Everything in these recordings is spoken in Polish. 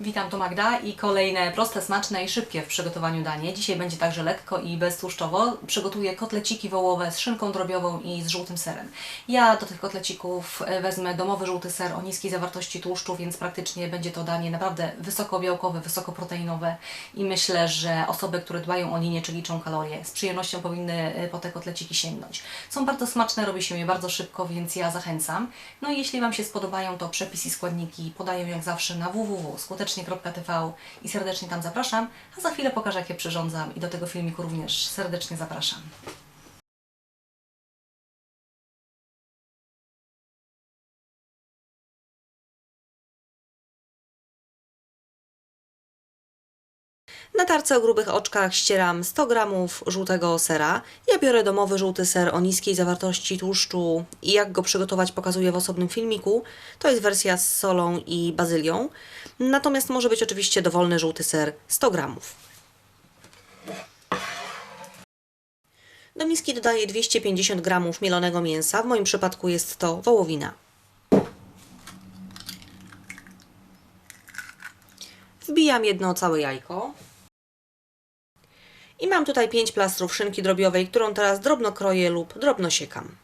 Witam, tu Magda i kolejne proste, smaczne i szybkie w przygotowaniu danie. Dzisiaj będzie także lekko i beztłuszczowo. Przygotuję kotleciki wołowe z szynką drobiową i z żółtym serem. Ja do tych kotlecików e, wezmę domowy żółty ser o niskiej zawartości tłuszczu, więc praktycznie będzie to danie naprawdę wysokobiałkowe, wysokoproteinowe i myślę, że osoby, które dbają o nie czy liczą kalorie, z przyjemnością powinny e, po te kotleciki sięgnąć. Są bardzo smaczne, robi się je bardzo szybko, więc ja zachęcam. No i jeśli Wam się spodobają, to przepis i składniki podaję jak zawsze na www.skutecznie.tv i serdecznie tam zapraszam, a za chwilę pokażę jak je przyrządzam i do tego filmiku również serdecznie zapraszam. Na tarce o grubych oczkach ścieram 100 g żółtego sera. Ja biorę domowy żółty ser o niskiej zawartości tłuszczu i jak go przygotować pokazuję w osobnym filmiku. To jest wersja z solą i bazylią. Natomiast może być oczywiście dowolny żółty ser 100 g. Do miski dodaję 250 g mielonego mięsa. W moim przypadku jest to wołowina. Wbijam jedno całe jajko. I mam tutaj 5 plastrów szynki drobiowej, którą teraz drobno kroję lub drobno siekam.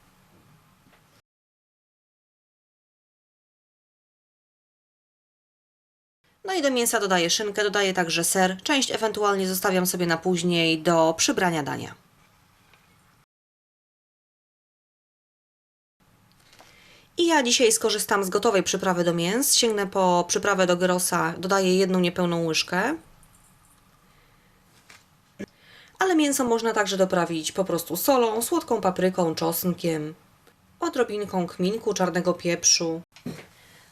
No i do mięsa dodaję szynkę, dodaję także ser. Część ewentualnie zostawiam sobie na później do przybrania dania. I ja dzisiaj skorzystam z gotowej przyprawy do mięs. Sięgnę po przyprawę do gyrosa, dodaję jedną niepełną łyżkę. Ale mięso można także doprawić po prostu solą, słodką papryką, czosnkiem, odrobinką kminku, czarnego pieprzu.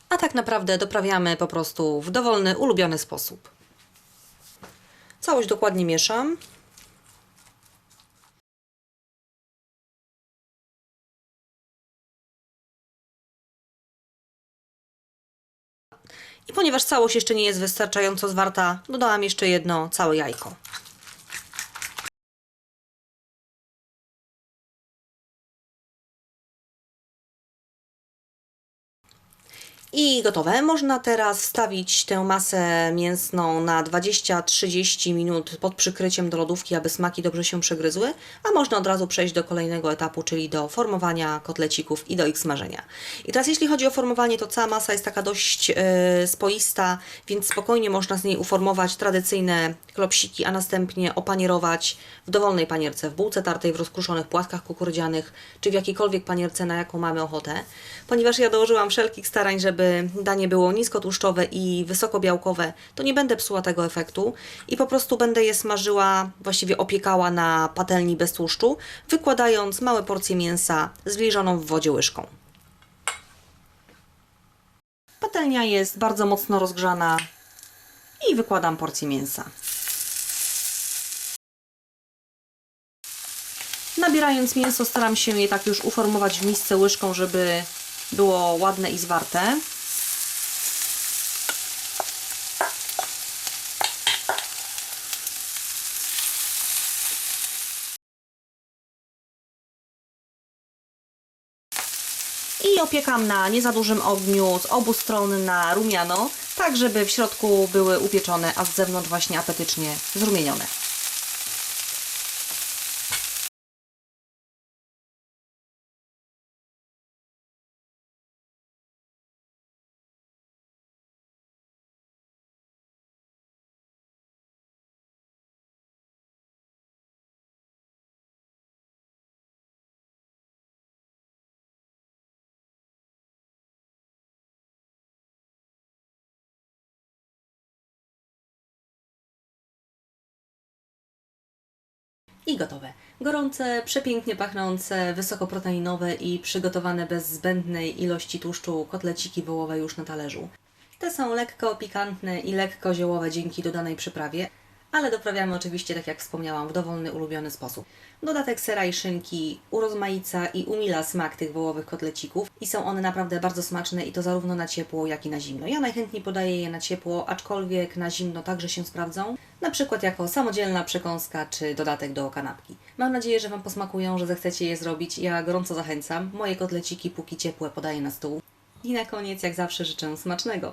A tak naprawdę doprawiamy po prostu w dowolny, ulubiony sposób. Całość dokładnie mieszam. I ponieważ całość jeszcze nie jest wystarczająco zwarta, dodałam jeszcze jedno całe jajko. I gotowe. Można teraz wstawić tę masę mięsną na 20-30 minut pod przykryciem do lodówki, aby smaki dobrze się przegryzły, a można od razu przejść do kolejnego etapu, czyli do formowania kotlecików i do ich smażenia. I teraz jeśli chodzi o formowanie, to cała masa jest taka dość yy, spoista, więc spokojnie można z niej uformować tradycyjne klopsiki, a następnie opanierować w dowolnej panierce, w bułce tartej, w rozkruszonych płatkach kukurydzianych, czy w jakiejkolwiek panierce, na jaką mamy ochotę. Ponieważ ja dołożyłam wszelkich starań, żeby danie było niskotłuszczowe i wysokobiałkowe, to nie będę psuła tego efektu i po prostu będę je smażyła, właściwie opiekała na patelni bez tłuszczu, wykładając małe porcje mięsa zbliżoną w wodzie łyżką. Patelnia jest bardzo mocno rozgrzana i wykładam porcję mięsa. Nabierając mięso staram się je tak już uformować w misce łyżką, żeby było ładne i zwarte. I opiekam na nie za dużym ogniu z obu stron na rumiano, tak żeby w środku były upieczone, a z zewnątrz właśnie apetycznie zrumienione. I gotowe. Gorące, przepięknie pachnące, wysokoproteinowe i przygotowane bez zbędnej ilości tłuszczu kotleciki wołowe już na talerzu. Te są lekko pikantne i lekko ziołowe dzięki dodanej przyprawie, ale doprawiamy oczywiście, tak jak wspomniałam, w dowolny, ulubiony sposób. Dodatek sera i szynki urozmaica i umila smak tych wołowych kotlecików i są one naprawdę bardzo smaczne i to zarówno na ciepło, jak i na zimno. Ja najchętniej podaję je na ciepło, aczkolwiek na zimno także się sprawdzą, na przykład jako samodzielna przekąska czy dodatek do kanapki. Mam nadzieję, że Wam posmakują, że zechcecie je zrobić. Ja gorąco zachęcam. Moje kotleciki póki ciepłe podaję na stół. I na koniec, jak zawsze, życzę smacznego.